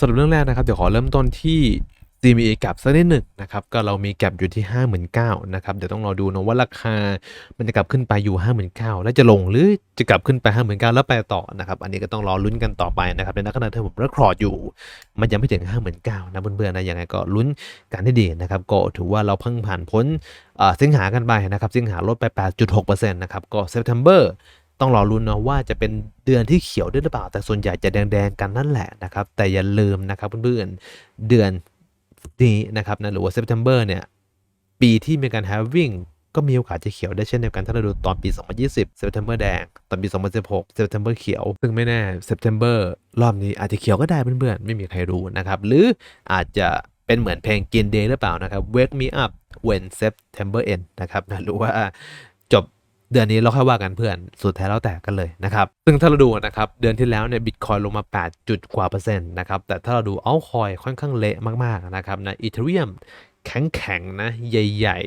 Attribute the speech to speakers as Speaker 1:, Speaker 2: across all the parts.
Speaker 1: สำหรับเรื่องแรกนะครับเดี๋ยวขอเริ่มต้นที่ CME แก p สักนิดหนึ่งนะครับก็เรามีแก p อยู่ที่ 59,000นะครับเดี๋ยวต้องรอดูนะว่าราคามันจะกลับขึ้นไปอยู่ 59,000แล้วจะลงหรือจะกลับขึ้นไป 59,000แล้วไปต่อนะครับอันนี้ก็ต้องรอลุ้นกันต่อไปนะครับในนักขณะที่ผมเรคคอร์ดอยู่ มันยังไม่ถึง 59,000นะเพื่อนๆนะยังไงก็ลุ้นกันให้ดีนะครับก็ถือว่าเราเพิ่งผ่านพ้นสิงหากันไปนะครับสิงหาลดไป 8.6%นะครับก็ September ต้องรอรุ้นเนาะว่าจะเป็นเดือนที่เขียวด้วยหรือเปล่า แต่ส่วนใหญ่จะแดงๆกันนั่นแหละนะครับ แต่อย่าลืมนะครับเพื่อนๆเดือนนี้นะครับนะหรือว่า September เนี่ยปีที่มีการ having ก็มีโอกาสจะเขียวได้เช่นเดียวกันถ้าเราดูตอนปี 2020 September แดง ตอนปี 2016 September เขียว ซึ่งไม่แน่ September รอบนี้อาจจะเขียวก็ได้เพื่อนๆ ไม่มีใครรู้นะครับ หรืออาจจะเป็นเหมือนเพลงกินเดย์หรือเปล่านะครับ Wake me up when September end นะครับนะหรือว่าจบ เดือนนี้เราค่อยว่ากันเพื่อน สุดท้ายแล้วแต่กันเลยนะครับ ซึ่งถ้าเราดูนะครับ เดือนที่แล้วเนี่ยบิตคอยลงมา 8 จุดกว่าเปอร์เซ็นต์นะครับ แต่ถ้าเราดูเอาคอยค่อนข้างเละมากๆนะครับนะอีเทเรียมแข็งๆนะ ใหญ่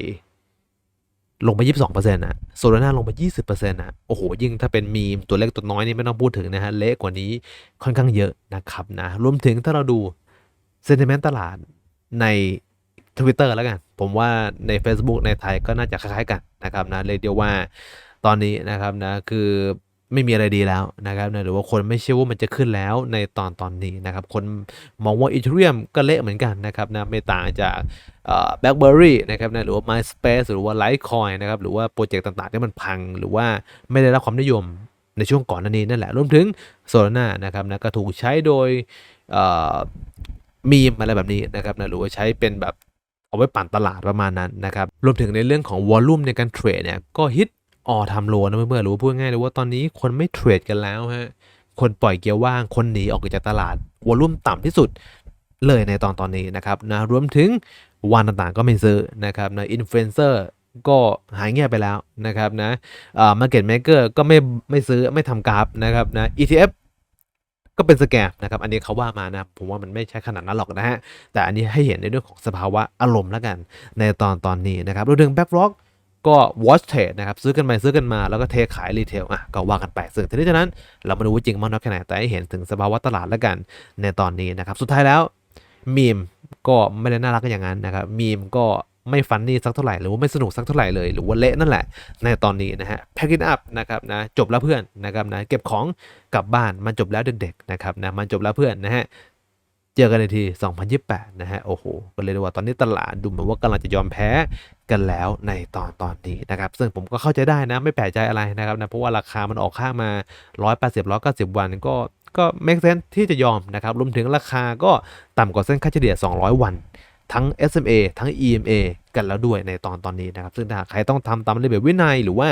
Speaker 1: ๆ ลงไป 22%นะโซลาร่าลงไป 20%นะโอ้โห ยิ่งถ้าเป็นมีมตัวเล็กตัวน้อยนี่ไม่ต้องพูดถึงนะฮะ เละกว่านี้ค่อนข้างเยอะนะครับนะ รวมถึงถ้าเราดูเซนติเมนต์ตลาดใน Twitter แล้วกัน ผมว่าใน Facebook ในไทยก็น่าจะคล้ายๆกัน นะครับนะเลยเดียวว่าตอนนี้นะครับนะคือไม่มีอะไรดีแล้วนะครับนะหรือว่าคนไม่เชื่อว่ามันจะขึ้นแล้วในตอนตอนนี้นะครับคนมองว่าอีเทเรียมก็เละเหมือนกันนะครับนะไม่ต่างจากแบล็คเบอร์รี่นะครับนะหรือว่า MySpace หรือว่า Litecoin นะครับหรือว่าโปรเจกต์ต่างๆที่มันพังหรือว่าไม่ได้รับความนิยมในช่วงก่อนหน้านี้นั่นแหละรวมถึงโซลาร่านะครับนะก็ถูกใช้โดยมีมอะไรแบบนี้นะครับนะหรือว่าใช้เป็นแบบ เอาไว้ปั่นตลาดประมาณนั้นนะครับ รวมถึงในเรื่องของวอลลุ่มในการเทรดเนี่ยก็ฮิตออทำโลนะเพื่อนๆหรือว่าพูดง่ายเลยว่าตอนนี้คนไม่เทรดกันแล้วฮะคนปล่อยเกียร์ว่างคนหนีออกจากตลาดวอลลุ่มต่ำที่สุดเลยในตอนตอนนี้นะครับนะรวมถึงวันต่างๆก็ไม่ซื้อนะครับนะอินฟลูเอนเซอร์ก็หายเงียบไปแล้วนะครับนะอ่ามาร์เก็ตเมเกอร์ก็ไม่ไม่ซื้อไม่ทำกราฟนะครับนะ ETF ก็เป็นสแกมนะครับ อันนี้เขาว่ามานะผมว่ามันไม่ใช่ขนาดนั้นหรอกนะฮะ แต่อันนี้ให้เห็นในเรื่องของสภาวะอารมณ์แล้วกัน ในตอนตอนนี้นะครับรวมถึงแบ็กล็อกก็ watch trade นะครับ ซื้อกันไปซื้อกันมาแล้วก็เทขายรีเทลอะก็ว่ากันไปซึ่งทีนี้ฉะนั้น เรามาดูว่าจริงมากน้อยแค่ไหนแต่ให้เห็นถึงสภาวะตลาดแล้วกันในตอนนี้นะครับ สุดท้ายแล้วมีมก็ไม่ได้น่ารักอย่างนั้นนะครับมีมก็ ไม่ฟันนี่สักเท่าไหร่หรือว่าไม่สนุกสักเท่าไหร่เลยหรือว่าเละนั่นแหละในตอนนี้นะฮะแพ็กกิ้อัพนะครับนะจบแล้วเพื่อนนะครับนะเก็บของกลับบ้านมันจบแล้วเด็กๆนะครับนะมันจบแล้วเพื่อนนะฮะเจอกันในที 2028 นะฮะ โอ้โห ก็เลยว่าตอนนี้ตลาดดูเหมือนว่ากำลังจะยอมแพ้กันแล้วในตอนตอนนี้นะครับ ซึ่งผมก็เข้าใจได้นะ ไม่แปลกใจอะไรนะครับนะ เพราะว่าราคามันออกข้างมา 180 190 วันก็ก็ make sense ที่จะยอมนะครับ รวมถึงราคาก็ต่ำกว่าเส้นค่าเฉลี่ย 200 วัน ทั้ง SMA ทั้ง EMA กันแล้วด้วยในตอนตอนนี้นะครับ ซึ่งถ้าใครต้องทำตามระเบียบวินัยหรือว่า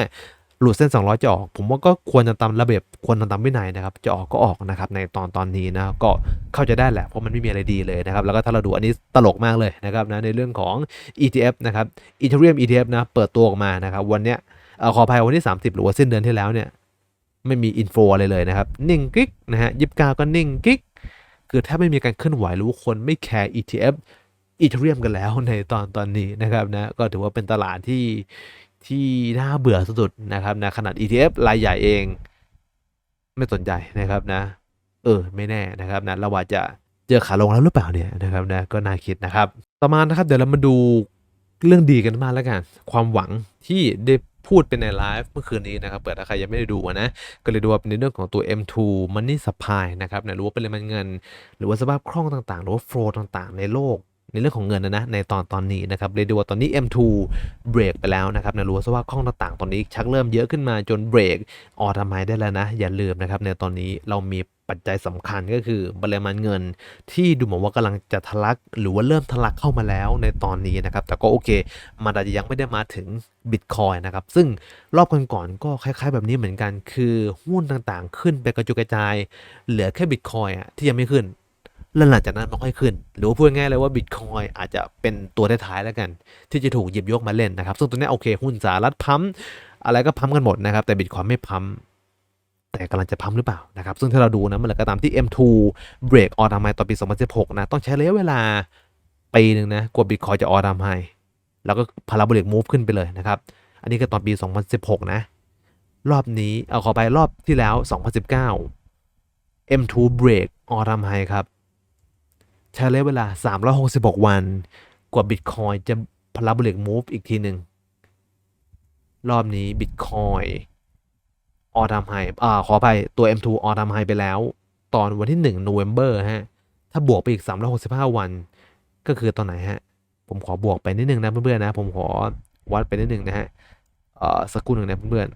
Speaker 1: หลุดเส้น 200 จะออก ผมว่าก็ควรจะตามระเบียบควรทำตามวินัยนะครับ จะออกก็ออกนะครับ ในตอนตอนนี้นะก็เข้าใจได้แหละ เพราะมันไม่มีอะไรดีเลยนะครับ แล้วก็ถ้าเราดูอันนี้ตลกมากเลยนะครับนะในเรื่องของ ETF นะครับ Ethereum ETF นะเปิดตัวออกมานะครับ วันเนี้ยขออภัยวันที่ 30 หรือว่าสิ้นเดือนที่แล้วเนี่ยไม่มีอินโฟอะไรเลยนะครับนิ่งกิ๊กนะฮะยิบกาก็นิ่งกิ๊กคือแทบไม่มีการเคลื่อนไหวหรือว่าคนไม่แคร์ ETF อีเทเรียมกันแล้วในตอนตอนนี้นะครับนะก็ถือว่าเป็นตลาดที่ที่น่าเบื่อสุดๆนะครับนะขนาด ETF รายใหญ่เอง ไม่สนใจนะครับนะ เออ ไม่แน่นะครับนะเราว่าจะเจอขาลงแล้วหรือเปล่าเนี่ยนะครับนะก็น่าคิดนะครับ ต่อมานะครับเดี๋ยวเรามาดูเรื่องดีกันมากแล้วกัน ความหวังที่ได้พูดเป็นในไลฟ์เมื่อคืนนี้นะครับเปิดถ้าใครยังไม่ได้ดูนะ ก็เลยดูว่าเป็นในเรื่องของตัว M2 Money Supply นะครับนะรู้ว่าเป็นปริมาณเงิน หรือว่าสภาพคล่องต่างๆ หรือว่า flow ต่างๆ ในโลก ในเรื่องของเงินนะนะในตอนตอนนี้นะครับเรียกได้ว่าตอนนี้ M2 เบรกไปแล้วนะครับนะรู้ว่าสภาพคล่องต่างๆ ตอนนี้ชักเริ่มเยอะขึ้นมาจนเบรกออทำไมได้แล้วนะ อย่าลืมนะครับในตอนนี้เรามีปัจจัยสำคัญก็คือปริมาณเงินที่ดูเหมือนว่ากำลังจะทะลัก หรือว่าเริ่มทะลักเข้ามาแล้วในตอนนี้นะครับ แต่ก็โอเค มันอาจจะยังไม่ได้มาถึงบิตคอยนะครับ ซึ่งรอบก่อนๆก็คล้ายๆ แบบนี้เหมือนกัน คือหุ้นต่างๆ ขึ้นไปกระจุยกระจาย เหลือแค่บิตคอยอะที่ยังไม่ขึ้น แล้วหลังจากนั้นมันค่อยขึ้น หรือว่าพูดง่ายเลยว่าบิตคอยอาจจะเป็นตัวท้ายๆแล้วกัน ที่จะถูกหยิบยกมาเล่นนะครับ ซึ่งตัวนี้โอเคหุ้นสหรัฐพัมอะไรก็พัมกันหมดนะครับ แต่บิตคอยไม่พัมแต่กำลังจะพัมหรือเปล่านะครับ ซึ่งถ้าเราดูนะมันก็ตามที่ M2 เบรกออทามไฮตอนปี 2016 นะ ต้องใช้ระยะเวลาปีหนึ่งนะกว่าบิตคอยจะออทามไฮแล้วก็พาราโบลิกมูฟขึ้นไปเลยนะครับ อันนี้ก็ตอนปี 2016 นะ รอบนี้เอาขอไปรอบที่แล้ว 2019 M2 เบรกออทามไฮครับ ใช้ระยะเวลา 366 วัน กว่า Bitcoin จะพลาบริกมูฟอีกทีหนึ่ง รอบนี้ Bitcoin ออทำไฮอ่าขออภัยตัว M2 ออทำไฮไปแล้ว ตอนวันที่1 November ฮะ ถ้าบวกไปอีก 365 วัน ก็คือตอนไหนฮะ ผมขอบวกไปนิดนึงนะเพื่อนๆนะ ผมขอวัดไปนิดนึงนะฮะเอ่อสักคู่หนึ่งนะเพื่อน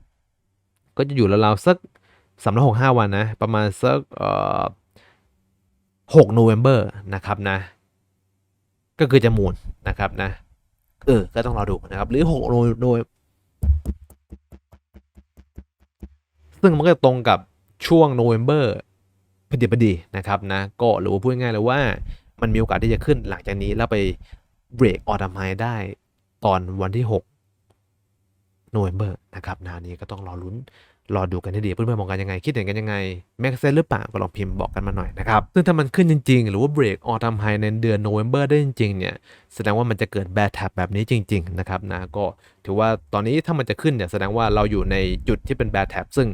Speaker 1: ๆก็จะอยู่ราวๆสักสามร้อยหกห้าวันนะ ประมาณสักเอ่อ หกโนเวม ber นะครับนะ ก็คือจะมูลนะครับนะ เออ ก็ต้องรอดูนะครับ หรือหกโนโนซึ่งมันก็จะตรงกับช่วงโนเวม ber พอดีพอดีนะครับนะ ก็หรือว่าพูดง่ายๆเลยว่ามันมีโอกาสที่จะขึ้นหลังจากนี้แล้วไปเบรกออ m ม i ได้ตอนวันที่6โนเวม ber นะครับนานี้ก็ต้องรอลุ้น รอดูกันให้ดีเพื่อนๆมองกันยังไง คิดเห็นกันยังไง แม็กเซนหรือเปล่าก็ลองพิมพ์บอกกันมาหน่อยนะครับ ซึ่งถ้ามันขึ้นจริงๆ หรือว่าเบรกออทำไฮในเดือนโนเวม ber ได้จริงๆเนี่ยแสดงว่ามันจะเกิดแบทแท็บแบบนี้จริง ๆ นะครับนะก็ถือว่าตอนนี้ถ้ามันจะขึ้นเนี่ยแสดงว่าเราอยู่ในจุดที่เป็นแบทแท็บซึ่ง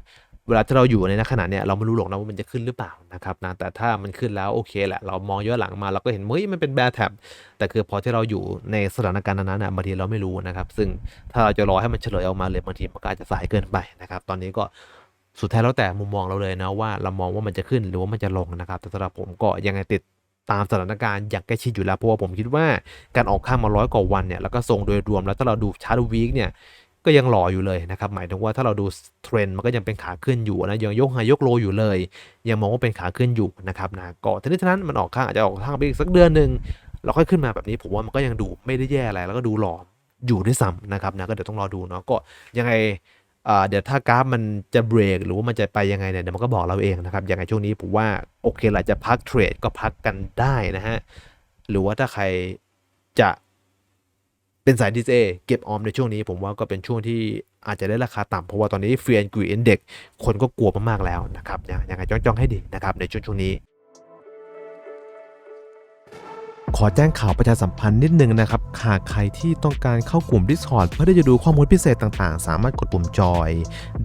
Speaker 1: เวลาที่เราอยู่ในขณะเนี่ยเราไม่รู้หรอกนะว่ามันจะขึ้นหรือเปล่านะครับนะแต่ถ้ามันขึ้นแล้วโอเคแหละเรามองย้อนหลังมาเราก็เห็นเฮ้ยมันเป็นแบ d แท็บแต่คือพอที่เราอยู่ในสถานการณ์นั้นๆนะบางทีเราไม่รู้นะครับ ซึ่งถ้าเราจะรอให้มันเฉลยออกมาเลยบางทีมันก็อาจจะสายเกินไปนะครับ ตอนนี้ก็สุดท้ายแล้วแต่มุมมองเราเลยนะว่าเรามองว่ามันจะขึ้นหรือว่ามันจะลงนะครับ แต่สำหรับผมก็ยังไงติดตามสถานการณ์อย่างใกล้ชิดอยู่แล้วเพราะว่าผมคิดว่าการออกข้ามมาร้อยกว่าวันเนี่ยแล้วก็ทรงโดยรวมแล้วถ้าเราดูชาร์ตวีคเนี่ย ก็ยังหล่ออยู่เลยนะครับ หมายถึงว่าถ้าเราดูเทรนด์มันก็ยังเป็นขาขึ้นอยู่นะยังยกไฮยกโลอยู่เลย ยังมองว่าเป็นขาขึ้นอยู่นะครับนะก็ทีนี้ทั้งนั้นมันออกข้างอาจจะออกข้างไปอีกสักเดือนหนึ่งเราค่อยขึ้นมาแบบนี้ผมว่ามันก็ยังดูไม่ได้แย่อะไรแล้วก็ดูหล่ออยู่ด้วยซ้ำนะครับนะก็เดี๋ยวต้องรอดูเนาะก็ยังไงเดี๋ยวถ้ากราฟมันจะเบรกหรือว่ามันจะไปยังไงเนี่ยเดี๋ยวมันก็บอกเราเองนะครับยังไงช่วงนี้ผมว่าโอเคแหละจะพักเทรดก็พักกันได้นะฮะหรือว่าถ้าใครจะ เป็นสายดีเจเก็บออมในช่วงนี้ ผมว่าก็เป็นช่วงที่อาจจะได้ราคาต่ำเพราะว่าตอนนี้เฟียนกุยเอ็นเด็กคนก็กลัวมากๆแล้วนะครับยังยังไงจ้องๆให้ดีนะครับในช่วงช่วงนี้ขอแจ้งข่าวประชาสัมพันธ์นิดนึงนะครับ หากใครที่ต้องการเข้ากลุ่ม Discord เพื่อที่จะดูข้อมูลพิเศษต่างๆ สามารถกดปุ่มจอย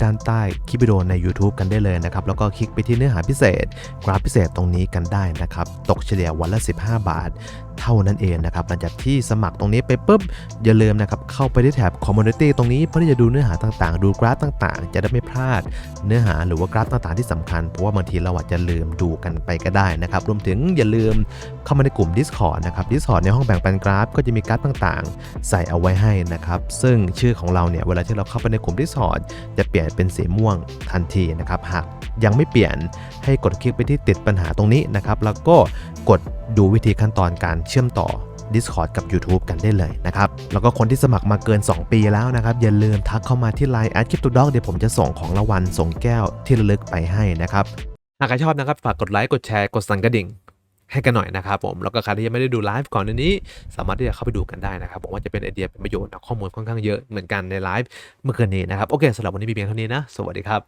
Speaker 1: ด้านใต้คลิปวิดีโอใน YouTube กันได้เลยนะครับ แล้วก็คลิกไปที่เนื้อหาพิเศษ กราฟพิเศษตรงนี้กันได้นะครับ ตกเฉลี่ยวันละ 15 บาท เท่านั้นเองนะครับหลังจากที่สมัครตรงนี้ไปปุ๊บอย่าลืมนะครับเข้าไปที่แถบ Community ตรงนี้เพื่อที่จะดูเนื้อหาต่างๆ ดูกราฟต่างๆ จะได้ไม่พลาดเนื้อหาหรือว่ากราฟต่างๆที่สำคัญ เพราะว่าบางทีเราอาจจะลืมดูกันไปก็ได้นะครับรวมถึงอย่าลืมเข้ามาในกลุ่ม Discord นะครับ Discord ในห้องแบ่งปันกราฟ ก็จะมีกราฟต่างๆ ใส่เอาไว้ให้นะครับซึ่งชื่อของเราเนี่ยเวลาที่เราเข้าไปในกลุ่ม Discord จะเปลี่ยนเป็นสีม่วงทันทีนะครับหาก ยังไม่เปลี่ยน ให้กดคลิกไปที่ติดปัญหาตรงนี้นะครับ แล้วก็กดดูวิธีขั้นตอนการเชื่อมต่อ Discord กับ YouTube กันได้เลยนะครับ แล้วก็คนที่สมัครมาเกิน 2 ปีแล้วนะครับ อย่าลืมทักเข้ามาที่ Line แอดคริปโตดอกเดี๋ยวผมจะส่งของรางวัลส่งแก้วที่ระลึกไปให้นะครับ หากใครชอบนะครับ ฝากกดไลค์กดแชร์กดสั่นกระดิ่งให้กันหน่อยนะครับผม แล้วก็ใครที่ยังไม่ได้ดูไลฟ์ก่อนอันนี้ สามารถที่จะเข้าไปดูกันได้นะครับผมว่าจะเป็นไอเดียเป็นประโยชน์ข้อมูลค่อนข้างเยอะเหมือนกันในไลฟ์เมื่อคืนนี้นะครับ โอเคสำหรับวันนี้มีเพียงเท่านี้นะ สวัสดีครับ